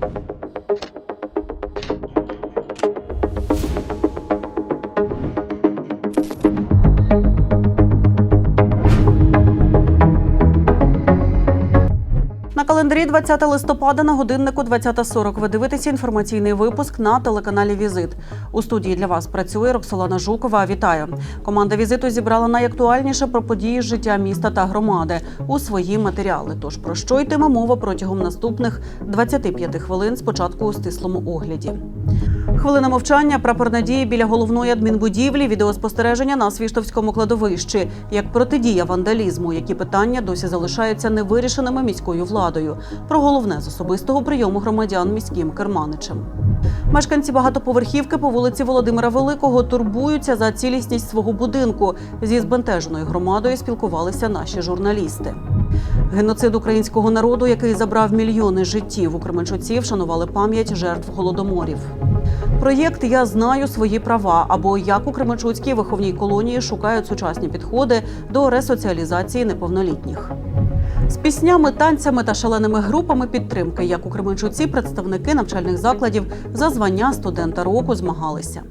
На календарі 20 листопада на годиннику 20.40 ви дивитеся інформаційний випуск на телеканалі Візит. У студії для вас працює Роксолана Жукова. Вітаю! Команда візиту зібрала найактуальніше про події життя міста та громади у свої матеріали. Тож про що йтиме мова протягом наступних 25 хвилин спочатку у стислому огляді. Хвилина мовчання, прапор надії біля головної адмінбудівлі, відеоспостереження на Свіштовському кладовищі. Як протидія вандалізму, які питання досі залишаються невирішеними міською владою. Про головне з особистого прийому громадян міським керманичем. Мешканці багатоповерхівки по вулиці Володимира Великого турбуються за цілісність свого будинку. Зі збентеженою громадою спілкувалися наші журналісти. Геноцид українського народу, який забрав мільйони життів у Кременчуці, вшанували пам'ять жертв голодоморів. Проєкт Я знаю свої права або як у Кременчуцькій виховній колонії шукають сучасні підходи до ресоціалізації неповнолітніх. З піснями, танцями та шаленими групами підтримки, як у Кременчуці, представники навчальних закладів за звання студента року змагалися.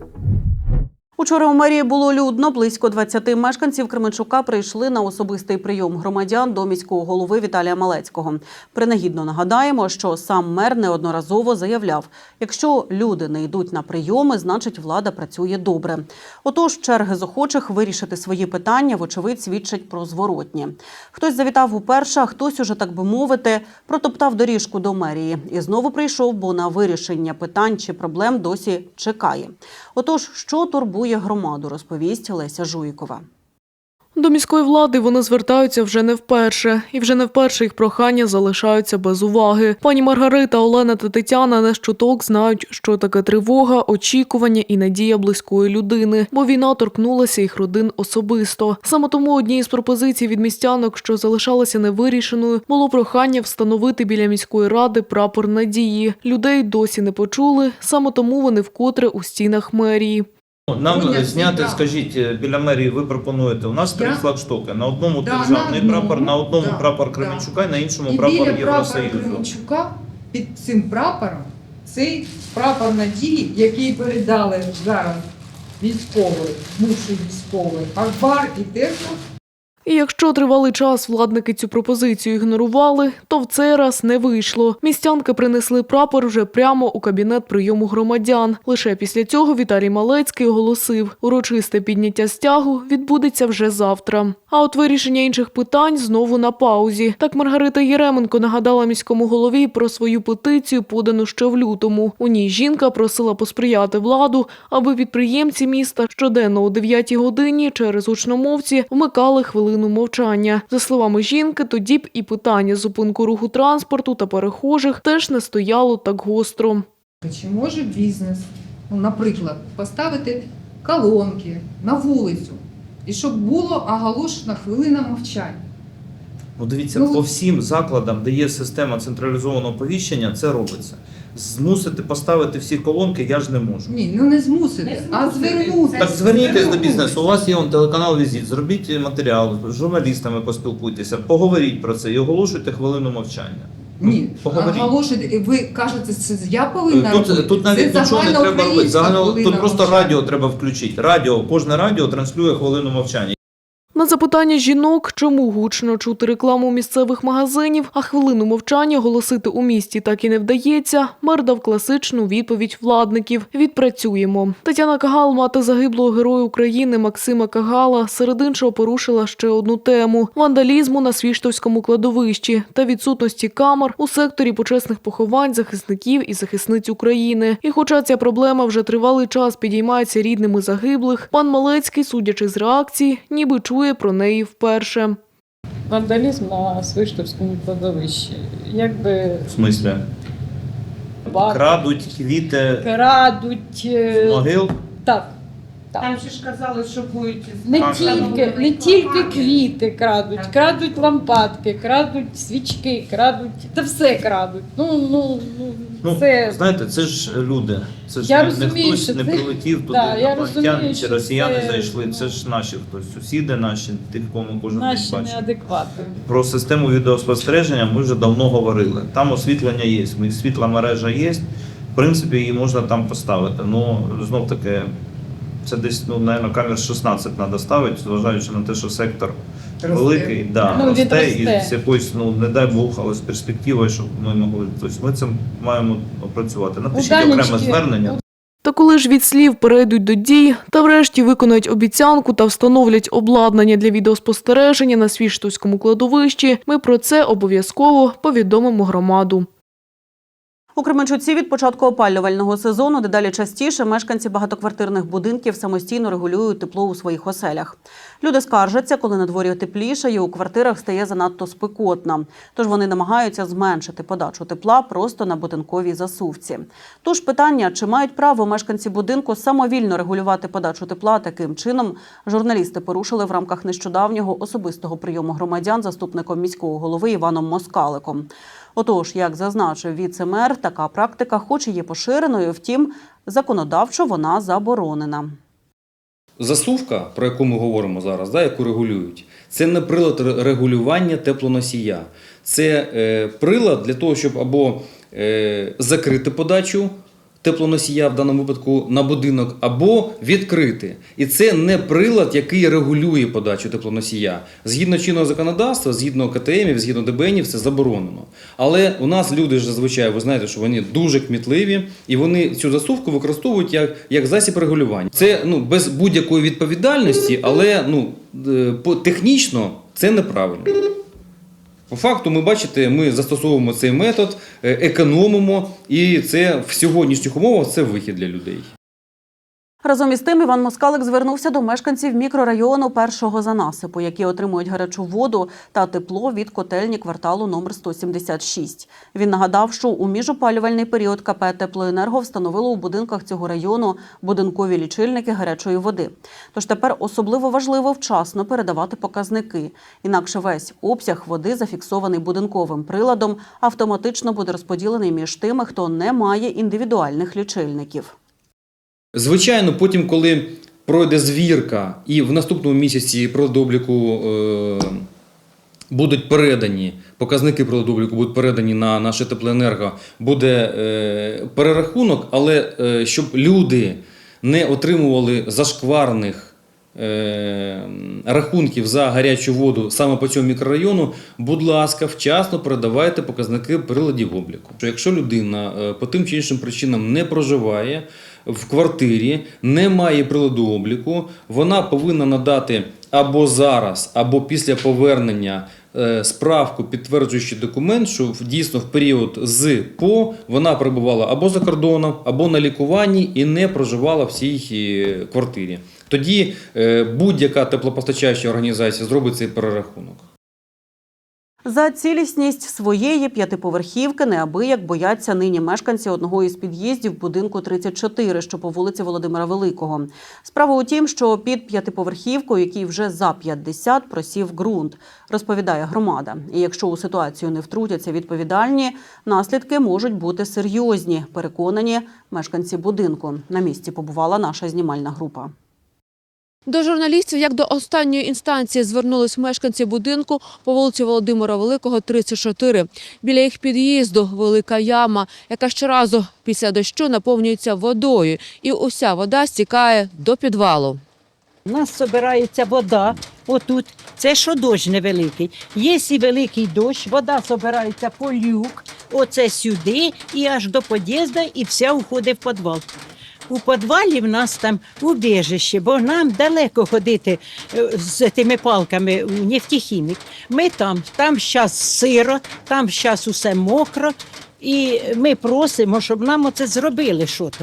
Учора у мерії було людно. Близько 20 мешканців Кременчука прийшли на особистий прийом громадян до міського голови Віталія Малецького. Принагідно нагадаємо, що сам мер неодноразово заявляв: якщо люди не йдуть на прийоми, значить влада працює добре. Отож, черги з охочих вирішити свої питання, вочевидь, свідчать про зворотні. Хтось завітав уперше, а хтось уже так би мовити, протоптав доріжку до мерії і знову прийшов, бо на вирішення питань чи проблем досі чекає. Отож, що турбує громаду, розповість Леся Жуйкова. До міської влади вони звертаються вже не вперше, і вже не вперше їх прохання залишаються без уваги. Пані Маргарита, Олена та Тетяна не щоток знають, що таке тривога, очікування і надія близької людини, бо війна торкнулася їх родин особисто. Саме тому одній із пропозицій від містянок, що залишалася невирішеною, було прохання встановити біля міської ради прапор надії. Людей досі не почули, саме тому вони вкотре у стінах мерії. Нам Ну, зняти, да. скажіть, е, біля мерії ви пропонуєте. У нас три флагштоки. На одному Да, державний на прапор, на одному да, прапор да. Кременчука, і на іншому І прапор Євросоюзу. Кременчука під цим прапором цей прапор надії, який передали зараз військовий, бувший військовий, Акбар і Терко, І якщо тривалий час владники цю пропозицію ігнорували, то в цей раз не вийшло. Містянки принесли прапор вже прямо у кабінет прийому громадян. Лише після цього Віталій Малецький оголосив, урочисте підняття стягу відбудеться вже завтра. А от вирішення інших питань знову на паузі. Так Маргарита Єременко нагадала міському голові про свою петицію, подану ще в лютому. У ній жінка просила посприяти владу, аби підприємці міста щоденно о 9 годині через гучномовці вмикали хвилину мовчання. За словами жінки, тоді б і питання зупинку руху транспорту та перехожих теж не стояло так гостро. чи може бізнес, ну, наприклад, поставити колонки на вулицю, і щоб було оголошена хвилина мовчання. Ну дивіться, Ну, по всім закладам, де є система централізованого повіщення, це робиться. Змусити поставити всі колонки я ж не можу. Ні, ну не змусити, а звернутися. Так зверніться до бізнесу. У вас є он, телеканал Візит. Зробіть матеріал, з журналістами поспілкуйтеся, поговоріть про це і оголошуйте хвилину мовчання. Ні, Поговоріть. оголошуйте. Ви кажете, це я повинна робити. Тут, тут навіть це нічого не треба робити. Загально, тут просто мовчання. радіо треба включити. Радіо, кожне радіо транслює хвилину мовчання. На запитання жінок, чому гучно чути рекламу місцевих магазинів, а хвилину мовчання голосити у місті так і не вдається, мер дав класичну відповідь владників: відпрацюємо. Тетяна Кагал, мати загиблого героя України Максима Кагала, серед іншого порушила ще одну тему: вандалізму на свіштовському кладовищі та відсутності камер у секторі почесних поховань захисників і захисниць України. І хоча ця проблема вже тривалий час підіймається рідними загиблих, пан Малецький, судячи з реакції, ніби чує про неї вперше. Вандалізм на Свиштовському кладовищі. Якби В смислі? бар Крадуть квіти крадуть. з е, могил. Так. Там же ж казали, що будуть Не Так, тільки, не тільки квіти крадуть, крадуть лампадки, крадуть свічки, крадуть, та все крадуть. Ну, ну, ну, Ну, це знаєте, це ж люди. Це ж Я не, розумію, не хтось що не це- прилетів туди, Да, я розумію, чи що росіяни це- зайшли. Це ж наші хтось, сусіди наші, тих, кому кожен день наші бачить. неадекватні. Про систему відеоспостереження ми вже давно говорили. Там освітлення є, ми- світла мережа є. В принципі, її можна там поставити. Ну, знов таки, це десь, ну, напевно, камер 16 треба ставити, зважаючи на те, що сектор великий, да, Ну, росте, відросте. і з якоюсь, ну, не дай Бог, але з перспективою, щоб ми могли. Тобто ми це маємо опрацювати. Напишіть окреме звернення. Та коли ж від слів перейдуть до дій та врешті виконають обіцянку та встановлять обладнання для відеоспостереження на свіштовському кладовищі, ми про це обов'язково повідомимо громаду. У Кременчуці від початку опалювального сезону дедалі частіше мешканці багатоквартирних будинків самостійно регулюють тепло у своїх оселях. Люди скаржаться, коли на дворі тепліше і у квартирах стає занадто спекотно. Тож вони намагаються зменшити подачу тепла просто на будинковій засувці. Тож питання, чи мають право мешканці будинку самовільно регулювати подачу тепла таким чином, журналісти порушили в рамках нещодавнього особистого прийому громадян заступником міського голови Іваном Москаликом. Отож, як зазначив віце-мер, така практика, хоч і є поширеною, втім, законодавчо вона заборонена. Засувка, про яку ми говоримо зараз, да, яку регулюють, це не прилад регулювання теплоносія. Це е, прилад для того, щоб або е, закрити подачу теплоносія в даному випадку на будинок, або відкрити. І це не прилад, який регулює подачу теплоносія. Згідно чинного законодавства, згідно КТМів, згідно ДБНів, це заборонено. Але у нас люди ж зазвичай, ви знаєте, що вони дуже кмітливі, і вони цю засувку використовують як, як засіб регулювання. Це ну, без будь-якої відповідальності, але ну, е, технічно це неправильно. По факту, ми бачите, ми застосовуємо цей метод, е, економимо, і це в сьогоднішніх умовах це вихід для людей. Разом із тим Іван Москалик звернувся до мешканців мікрорайону першого занасипу, які отримують гарячу воду та тепло від котельні кварталу номер 176. Він нагадав, що у міжопалювальний період КП «Теплоенерго» встановило у будинках цього району будинкові лічильники гарячої води. Тож тепер особливо важливо вчасно передавати показники. Інакше весь обсяг води, зафіксований будинковим приладом, автоматично буде розподілений між тими, хто не має індивідуальних лічильників. Звичайно, потім, коли пройде звірка, і в наступному місяці приладобліку е, будуть передані, показники приладобліку будуть передані на наше теплоенерго, буде е, перерахунок, але е, щоб люди не отримували зашкварних. е, Рахунків за гарячу воду саме по цьому мікрорайону, будь ласка, вчасно передавайте показники приладів обліку. Що Якщо людина е, по тим чи іншим причинам не проживає в квартирі, не має приладу обліку, вона повинна надати або зараз, або після повернення е, справку, підтверджуючи документ, що дійсно в період з по вона перебувала або за кордоном, або на лікуванні і не проживала в цій е, квартирі. Тоді е, будь-яка теплопостачаюча організація зробить цей перерахунок. За цілісність своєї п'ятиповерхівки неабияк бояться нині мешканці одного із під'їздів будинку 34, що по вулиці Володимира Великого. Справа у тім, що під п'ятиповерхівкою, який вже за 50, просів ґрунт, розповідає громада. І якщо у ситуацію не втрутяться відповідальні, наслідки можуть бути серйозні. Переконані мешканці будинку. На місці побувала наша знімальна група. До журналістів, як до останньої інстанції, звернулись мешканці будинку по вулиці Володимира Великого, 34. Біля їх під'їзду велика яма, яка щоразу після дощу наповнюється водою, і уся вода стікає до підвалу. У нас збирається вода отут. Це що дощ невеликий. Є і великий дощ, вода збирається по люк, оце сюди і аж до під'їзду, і вся уходить в підвал. У підвалі в нас там убіжище, бо нам далеко ходити е, з тими палками у нефтехімік. Ми там, там зараз сиро, там зараз усе мокро, і ми просимо, щоб нам оце зробили щось.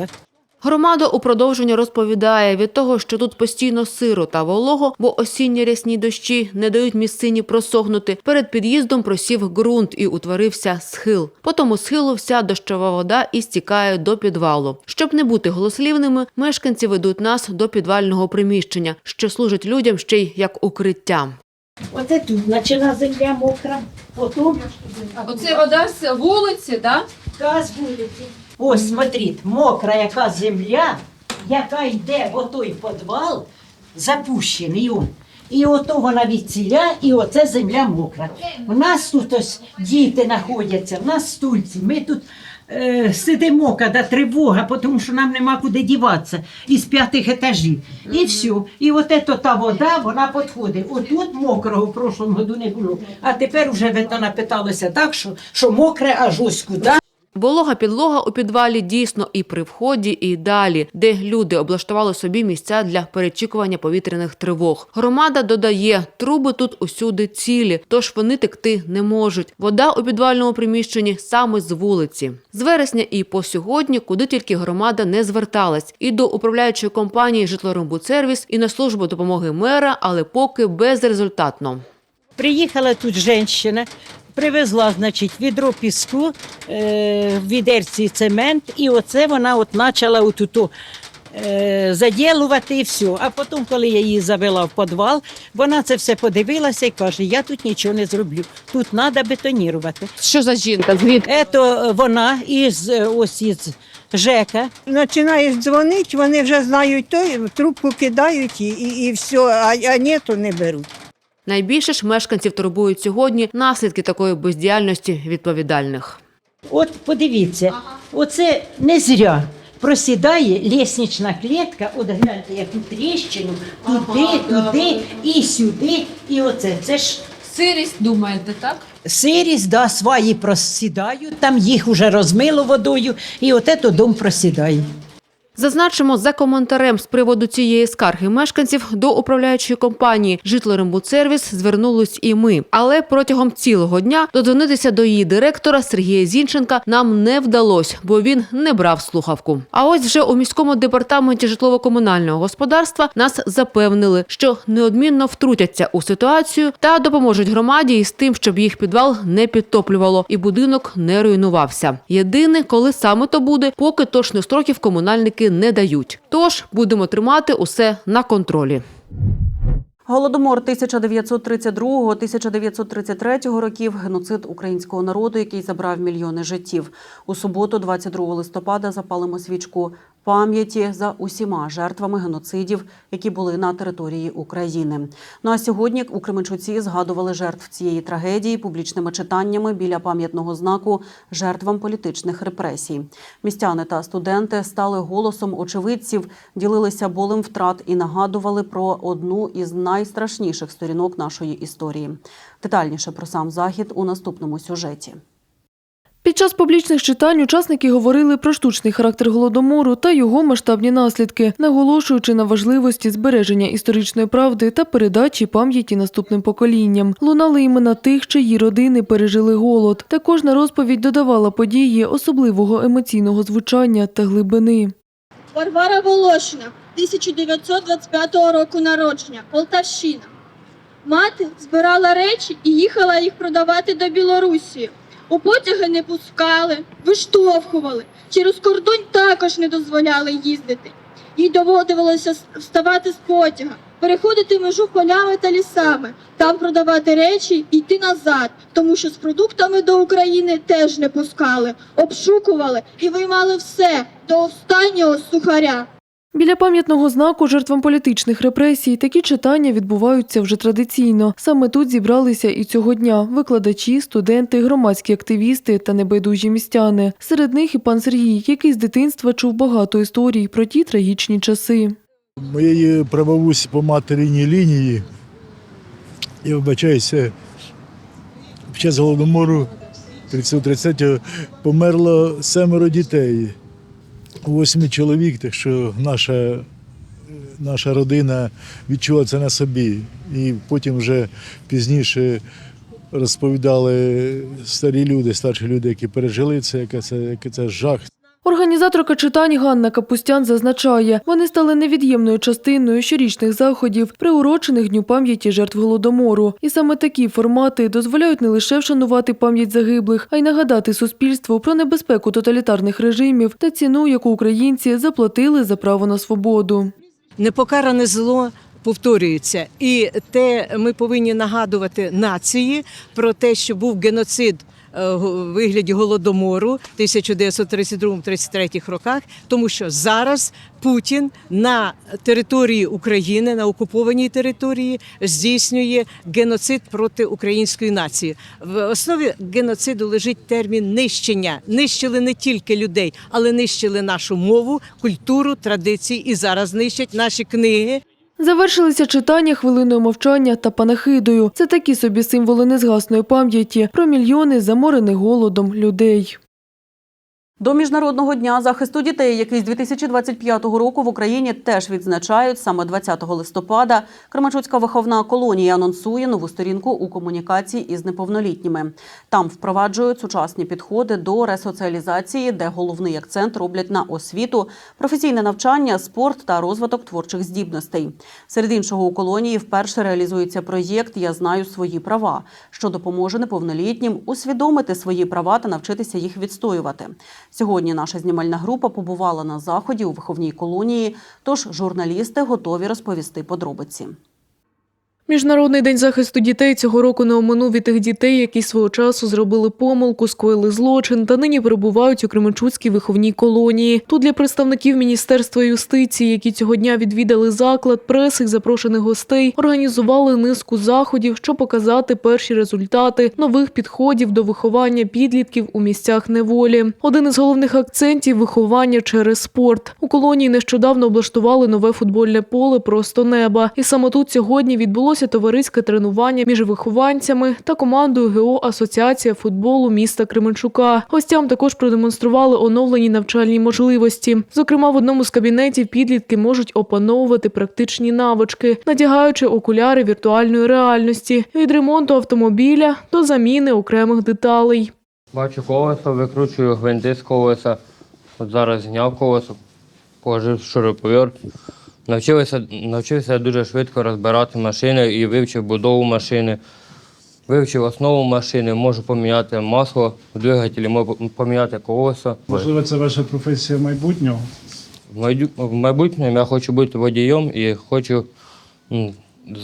Громада у продовження розповідає від того, що тут постійно сиро та волого, бо осінні рясні дощі не дають місцині просохнути. Перед під'їздом просів ґрунт і утворився схил. По тому схилу вся дощова вода і стікає до підвалу. Щоб не бути голослівними, мешканці ведуть нас до підвального приміщення, що служить людям ще й як укриття. Оце тут почала земля мокра, потім Оце вода з вулиці, так? газ вулиці. Ось, смотрите, мокра яка земля, яка йде в отой підвал, запущений он. І ото вона від ціля, і оце земля мокра. У нас тут ось діти знаходяться, в нас стульці. Ми тут е, сидимо, коли тривога, тому що нам нема куди діватися із п'ятих етажів. І все. І от ето та вода, вона підходить. Отут мокрого в прошлому году не було. А тепер вже видно напиталося так, що, що мокре аж ось куди. Волога підлога у підвалі дійсно і при вході, і далі, де люди облаштували собі місця для перечікування повітряних тривог. Громада додає, труби тут усюди цілі, тож вони текти не можуть. Вода у підвальному приміщенні саме з вулиці. З вересня і по сьогодні, куди тільки громада не зверталась, і до управляючої компанії «Житлорембудсервіс», і на службу допомоги мера, але поки безрезультатно. Приїхала тут жінка, привезла, значить, відро піску, е, в відерці цемент, і оце вона от почала отуту е, заділувати і все. А потім, коли я її завела в підвал, вона це все подивилася і каже, я тут нічого не зроблю, тут треба бетонірувати. Що за жінка? Звідки? Ето вона із е, ось із ЖЕКа, Починаєш дзвонити, вони вже знають то, трубку кидають і, і, і все, а, а ні, то не беруть. Найбільше ж мешканців турбують сьогодні наслідки такої бездіяльності відповідальних. От подивіться, оце не зря просідає ліснична клітка, от гляньте, яку тріщину, туди, туди і сюди, і оце. Це ж Сирість, думаєте, так? сирість, да, сваї просідають, там їх уже розмило водою, і от ето дом просідає. Зазначимо за коментарем з приводу цієї скарги мешканців до управляючої компанії «Житлорембудсервіс» звернулись і ми. Але протягом цілого дня додзвонитися до її директора Сергія Зінченка нам не вдалося, бо він не брав слухавку. А ось вже у міському департаменті житлово-комунального господарства нас запевнили, що неодмінно втрутяться у ситуацію та допоможуть громаді із тим, щоб їх підвал не підтоплювало і будинок не руйнувався. Єдине, коли саме то буде, поки точно строків комунальники не дають. Тож будемо тримати усе на контролі. Голодомор 1932-1933 років геноцид українського народу, який забрав мільйони життів. У суботу, 22 листопада, запалимо свічку пам'яті за усіма жертвами геноцидів, які були на території України. Ну а сьогодні у Кременчуці згадували жертв цієї трагедії публічними читаннями біля пам'ятного знаку жертвам політичних репресій. Містяни та студенти стали голосом очевидців, ділилися болем втрат і нагадували про одну із найстрашніших сторінок нашої історії. Детальніше про сам захід у наступному сюжеті. Під час публічних читань учасники говорили про штучний характер голодомору та його масштабні наслідки, наголошуючи на важливості збереження історичної правди та передачі пам'яті наступним поколінням. Лунали імена тих, чиї родини пережили голод. Та кожна розповідь додавала події особливого емоційного звучання та глибини. Варвара Волошина, 1925 року народження, Полтавщина. Мати збирала речі і їхала їх продавати до Білорусі. У потяги не пускали, виштовхували. Через кордон також не дозволяли їздити. Їй доводилося вставати з потяга, переходити межу полями та лісами, там продавати речі йти назад, тому що з продуктами до України теж не пускали, обшукували і виймали все до останнього сухаря. Біля пам'ятного знаку жертвам політичних репресій такі читання відбуваються вже традиційно. Саме тут зібралися і цього дня викладачі, студенти, громадські активісти та небайдужі містяни. Серед них і пан Сергій, який з дитинства чув багато історій про ті трагічні часи. Моєї прабабусі по материній лінії, я вибачаюся, під час голодомору 30-30 померло семеро дітей, восьми чоловік, так що наша, наша родина відчула це на собі. І потім вже пізніше розповідали старі люди, старші люди, які пережили це, яке це, яка це жах. Організаторка читань Ганна Капустян зазначає, вони стали невід'ємною частиною щорічних заходів, приурочених Дню пам'яті жертв голодомору. І саме такі формати дозволяють не лише вшанувати пам'ять загиблих, а й нагадати суспільству про небезпеку тоталітарних режимів та ціну, яку українці заплатили за право на свободу. Непокаране зло повторюється. І те ми повинні нагадувати нації про те, що був геноцид. Е, вигляді голодомору 1932-33 роках, тому що зараз Путін на території України, на окупованій території, здійснює геноцид проти української нації. В основі геноциду лежить термін нищення. Нищили не тільки людей, але нищили нашу мову, культуру, традиції і зараз нищать наші книги. Завершилися читання хвилиною мовчання та панахидою. Це такі собі символи незгасної пам'яті про мільйони заморених голодом людей. До міжнародного дня захисту дітей, який з 2025 року в Україні теж відзначають саме 20 листопада. Кременчуцька виховна колонія анонсує нову сторінку у комунікації із неповнолітніми. Там впроваджують сучасні підходи до ресоціалізації, де головний акцент роблять на освіту, професійне навчання, спорт та розвиток творчих здібностей. Серед іншого у колонії вперше реалізується проєкт Я знаю свої права, що допоможе неповнолітнім усвідомити свої права та навчитися їх відстоювати. Сьогодні наша знімальна група побувала на заході у виховній колонії, тож журналісти готові розповісти подробиці. Міжнародний день захисту дітей цього року не оминув і тих дітей, які свого часу зробили помилку, скоїли злочин та нині перебувають у Кременчуцькій виховній колонії. Тут для представників Міністерства юстиції, які цього дня відвідали заклад, преси й запрошених гостей, організували низку заходів, щоб показати перші результати нових підходів до виховання підлітків у місцях неволі. Один із головних акцентів виховання через спорт. У колонії нещодавно облаштували нове футбольне поле просто неба. І саме тут сьогодні відбулося товариське тренування між вихованцями та командою ГО Асоціація футболу міста Кременчука. Гостям також продемонстрували оновлені навчальні можливості. Зокрема, в одному з кабінетів підлітки можуть опановувати практичні навички, надягаючи окуляри віртуальної реальності від ремонту автомобіля до заміни окремих деталей. Бачу колесо, викручую гвинти з колеса. От зараз зняв колесо, положив шуруповерт. Навчився, навчився дуже швидко розбирати машини і вивчив будову машини. Вивчив основу машини, можу поміняти масло в двигателі, можу поміняти колесо. Можливо, це ваша професія майбутнього. В майбутньому я хочу бути водієм і хочу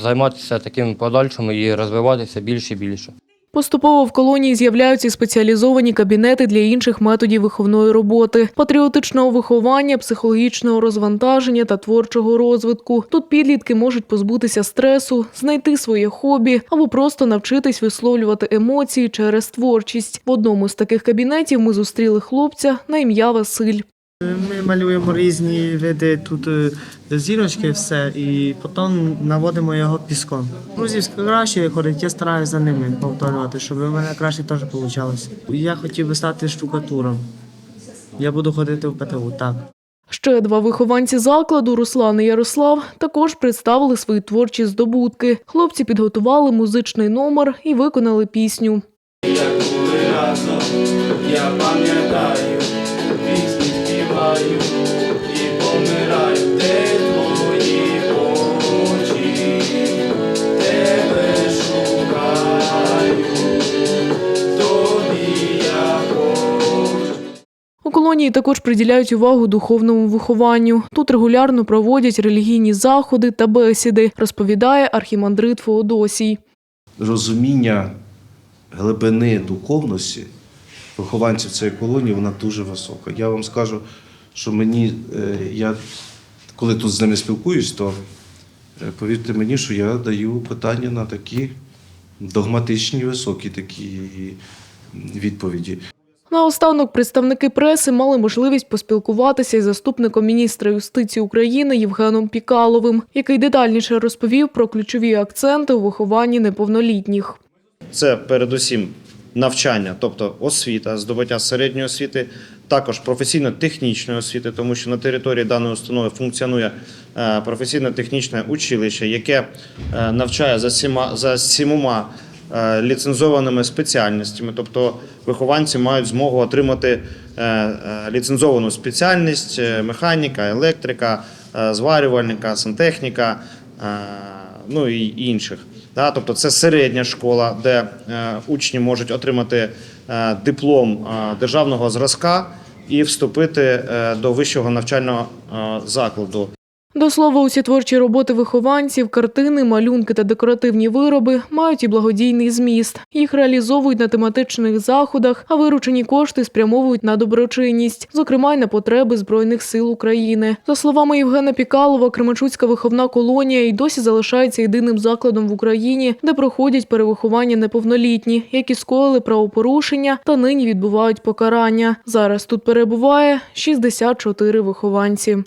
займатися таким подальшим і розвиватися більше і більше. Поступово в колонії з'являються спеціалізовані кабінети для інших методів виховної роботи, патріотичного виховання, психологічного розвантаження та творчого розвитку. Тут підлітки можуть позбутися стресу, знайти своє хобі або просто навчитись висловлювати емоції через творчість. В одному з таких кабінетів ми зустріли хлопця на ім'я Василь. Ми малюємо різні види тут е, зірочки, все, і потім наводимо його піском. Друзів краще ходить, я стараюся за ними повторювати, щоб у мене краще теж вийшло. Я хотів би стати штукатуром. Я буду ходити в ПТУ, так. Ще два вихованці закладу Руслан і Ярослав також представили свої творчі здобутки. Хлопці підготували музичний номер і виконали пісню. Я пам'ятаю, пісні і помираю, де твої очі, тебе шукаю, тобі я хочу. У колонії також приділяють увагу духовному вихованню. Тут регулярно проводять релігійні заходи та бесіди, розповідає архімандрит Феодосій. розуміння глибини духовності вихованців цієї колонії, вона дуже висока. Я вам скажу, що мені, е, я коли тут з ними спілкуюсь, то е, повірте мені, що я даю питання на такі догматичні, високі такі відповіді. Наостанок представники преси мали можливість поспілкуватися із заступником міністра юстиції України Євгеном Пікаловим, який детальніше розповів про ключові акценти у вихованні неповнолітніх. Це передусім навчання, тобто освіта, здобуття середньої освіти, також професійно-технічної освіти, тому що на території даної установи функціонує е, професійно-технічне училище, яке е, навчає за сіма за сімома е, ліцензованими спеціальностями, тобто вихованці мають змогу отримати ліцензовану спеціальність механіка, електрика, зварювальника, сантехніка, ну і інших. Да, тобто це середня школа, де е, учні можуть отримати е, диплом е, державного зразка і вступити е, до вищого навчального е, закладу. До слова, усі творчі роботи вихованців, картини, малюнки та декоративні вироби мають і благодійний зміст. Їх реалізовують на тематичних заходах, а виручені кошти спрямовують на доброчинність, зокрема й на потреби Збройних сил України. За словами Євгена Пікалова, Кременчуцька виховна колонія і досі залишається єдиним закладом в Україні, де проходять перевиховання неповнолітні, які скоїли правопорушення та нині відбувають покарання. Зараз тут перебуває 64 вихованці.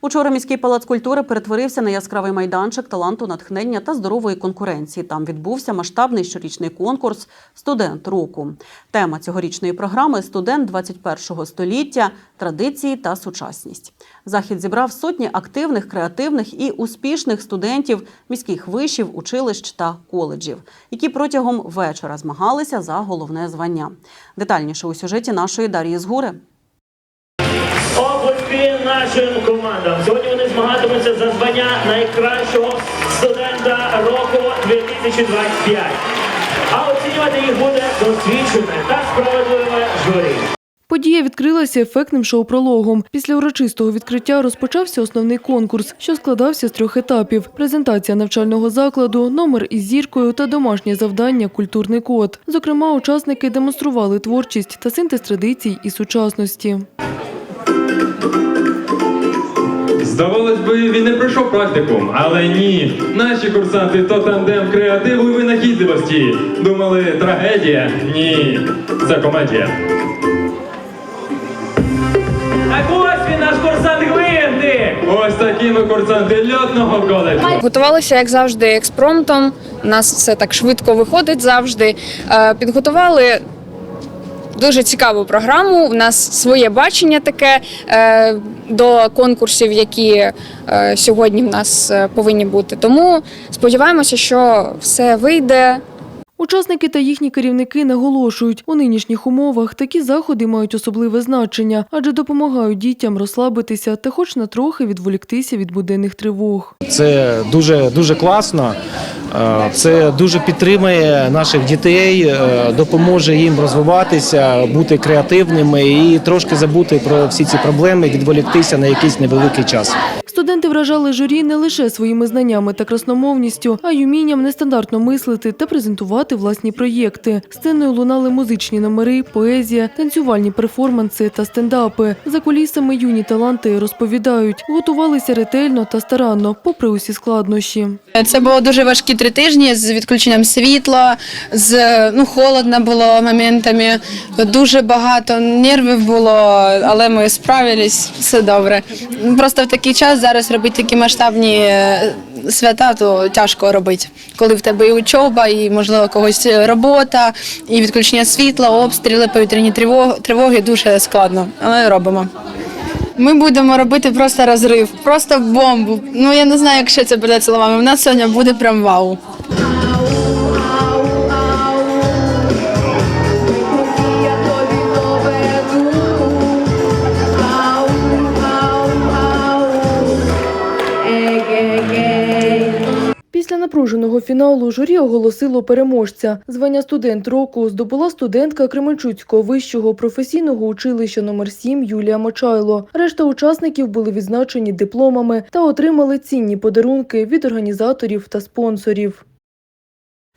Учора міський палац культури перетворився на яскравий майданчик таланту, натхнення та здорової конкуренції. Там відбувся масштабний щорічний конкурс Студент року. Тема цьогорічної програми Студент 21-го століття, традиції та сучасність. Захід зібрав сотні активних, креативних і успішних студентів міських вишів, училищ та коледжів, які протягом вечора змагалися за головне звання. Детальніше у сюжеті нашої Дар'ї Згури. Нашим командам. Сьогодні вони змагатимуться за звання найкращого студента року 2025. А оцінювати їх буде досвідчене та справедливе журі. Подія відкрилася ефектним шоу-прологом. Після урочистого відкриття розпочався основний конкурс, що складався з трьох етапів: презентація навчального закладу, номер із зіркою та домашнє завдання Культурний код. Зокрема, учасники демонстрували творчість та синтез традицій і сучасності. Здавалось би, він не пройшов практикум, але ні. Наші курсанти то тандем креативу і винахідливості. Думали, трагедія? Ні, це комедія. Так ось він наш курсант Гвинти! Ось такі ми курсанти льотного коледжу. Готувалися, як завжди, експромтом. У нас все так швидко виходить завжди. Е, Підготували дуже цікаву програму. У нас своє бачення таке е, до конкурсів, які е, сьогодні в нас е, повинні бути. Тому сподіваємося, що все вийде. Учасники та їхні керівники наголошують, у нинішніх умовах такі заходи мають особливе значення, адже допомагають дітям розслабитися та хоч на трохи відволіктися від буденних тривог. Це дуже дуже класно. Е, Це дуже підтримує наших дітей, е, допоможе їм розвиватися, бути креативними і трошки забути про всі ці проблеми, відволіктися на якийсь невеликий час. Студенти вражали журі не лише своїми знаннями та красномовністю, а й умінням нестандартно мислити та презентувати власні проєкти. Сценою лунали музичні номери, поезія, танцювальні перформанси та стендапи. За кулісами юні таланти розповідають, готувалися ретельно та старанно, попри усі складнощі. Це було дуже важкі три тижні з відключенням світла, з ну холодно було моментами. Дуже багато нервів було, але ми справились, все добре. Просто в такий час зараз робити такі масштабні е, свята, то тяжко робити. Коли в тебе і учоба, і можливо когось робота, і відключення світла, обстріли, повітряні тривоги, тривоги дуже складно, але робимо. Ми будемо робити просто розрив, просто бомбу. Ну я не знаю, як ще це передати словами. У нас сьогодні буде прям вау. Напруженого фіналу журі оголосило переможця. Звання студент року здобула студентка Кременчуцького вищого професійного училища номер 7 Юлія Мочайло. Решта учасників були відзначені дипломами та отримали цінні подарунки від організаторів та спонсорів.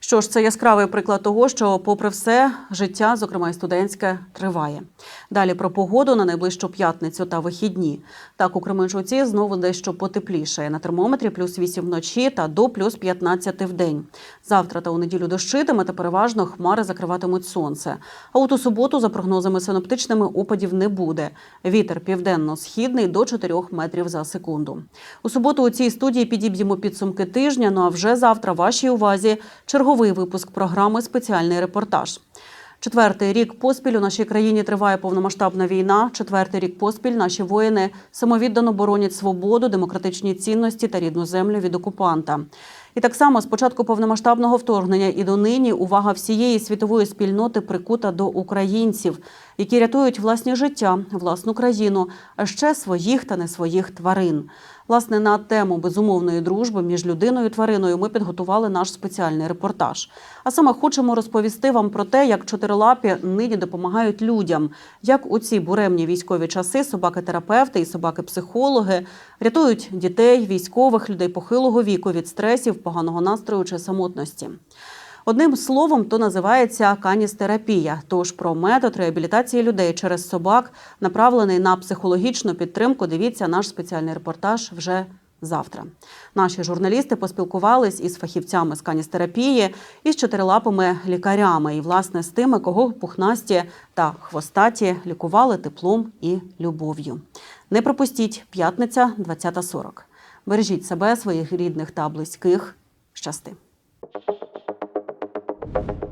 Що ж, це яскравий приклад того, що, попри все, життя, зокрема і студентське, триває. Далі про погоду на найближчу п'ятницю та вихідні. Так, у Кременчуці знову дещо потеплішає. На термометрі плюс 8 вночі та до плюс 15 в день. Завтра та у неділю дощитиме та переважно хмари закриватимуть сонце. А от у суботу, за прогнозами синоптичними, опадів не буде. Вітер південно-східний до 4 метрів за секунду. У суботу у цій студії підіб'ємо підсумки тижня. Ну а вже завтра вашій увазі черговий випуск програми Спеціальний репортаж. Четвертий рік поспіль у нашій країні триває повномасштабна війна. Четвертий рік поспіль наші воїни самовіддано боронять свободу, демократичні цінності та рідну землю від окупанта. І так само з початку повномасштабного вторгнення і донині увага всієї світової спільноти прикута до українців, які рятують власні життя, власну країну, а ще своїх та не своїх тварин. Власне, на тему безумовної дружби між людиною і твариною ми підготували наш спеціальний репортаж. А саме хочемо розповісти вам про те, як чотирилапі нині допомагають людям, як у ці буремні військові часи собаки-терапевти і собаки-психологи рятують дітей, військових, людей похилого віку від стресів, поганого настрою чи самотності. Одним словом, то називається каністерапія. Тож про метод реабілітації людей через собак, направлений на психологічну підтримку, дивіться наш спеціальний репортаж вже завтра. Наші журналісти поспілкувались із фахівцями з каністерапії і з чотирилапими лікарями, і власне з тими, кого пухнасті та хвостаті лікували теплом і любов'ю. Не пропустіть п'ятниця 20.40. Бережіть себе, своїх рідних та близьких. Щасти. Thank you.